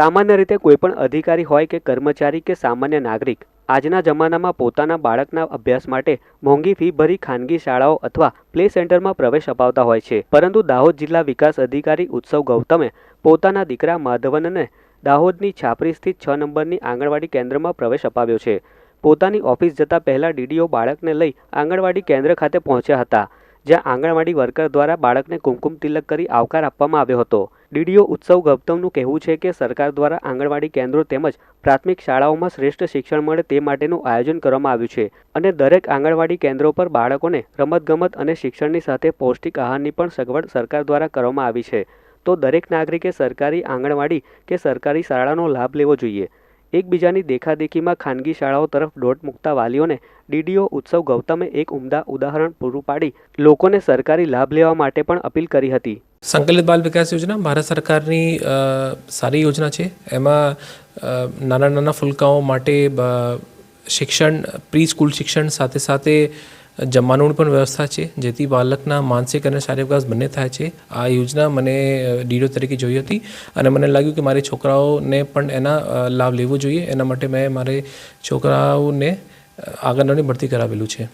સામાન્ય રીતે કોઈપણ અધિકારી હોય કે કર્મચારી કે સામાન્ય નાગરિક, આજના જમાનામાં પોતાના બાળકના અભ્યાસ માટે મોંઘી ફી ભરી ખાનગી શાળાઓ અથવા પ્લે સેન્ટરમાં પ્રવેશ અપાવતા હોય છે. પરંતુ દાહોદ જિલ્લા વિકાસ અધિકારી ઉત્સવ ગૌતમે પોતાના દીકરા માધવનને દાહોદની છાપરી સ્થિત છ નંબરની આંગણવાડી કેન્દ્રમાં પ્રવેશ અપાવ્યો છે. પોતાની ઓફિસ જતા પહેલા ડીડીઓ બાળકને લઈ આંગણવાડી કેન્દ્ર ખાતે પહોંચ્યા હતા, જ્યાં આંગણવાડી વર્કર દ્વારા બાળકને કુમકુમ તિલક કરી આવકાર આપવામાં આવ્યો હતો. ડીડીઓ ઉત્સવ ગૌતમનું કહેવું છે કે સરકાર દ્વારા આંગણવાડી કેન્દ્રો તેમજ પ્રાથમિક શાળાઓમાં શ્રેષ્ઠ શિક્ષણ મળે તે માટેનું આયોજન કરવામાં આવ્યું છે અને દરેક આંગણવાડી કેન્દ્રો પર બાળકોને રમતગમત અને શિક્ષણની સાથે પૌષ્ટિક આહારની પણ સગવડ સરકાર દ્વારા કરવામાં આવી છે. તો દરેક નાગરિકે સરકારી આંગણવાડી કે સરકારી શાળાનો લાભ લેવો જોઈએ. એકબીજાની દેખાદેખીમાં ખાનગી શાળાઓ તરફ દોટ મૂકતા વાલીઓને ડીડીઓ ઉત્સવ ગૌતમે એક ઉમદા ઉદાહરણ પૂરું પાડી લોકોને સરકારી લાભ લેવા માટે પણ અપીલ કરી હતી. સંકલિત બાલ વિકાસ યોજના ભારત સરકારની સારી યોજના છે. એમાં નાના નાના ફુલકાઓ માટે શિક્ષણ પ્રી સ્કૂલ શિક્ષણ સાથે સાથે જમવાનું પણ વ્યવસ્થા છે, જેથી બાળકના માનસિક અને શારીરિક વિકાસ બંને થાય છે. આ યોજના મને ડીડો તરીકે જોઈ હતી અને મને લાગ્યું કે મારે છોકરાઓને પણ એના લાભ લેવો જોઈએ. એના માટે મેં મારે છોકરાઓને આગળની ભરતી કરાવેલું છે.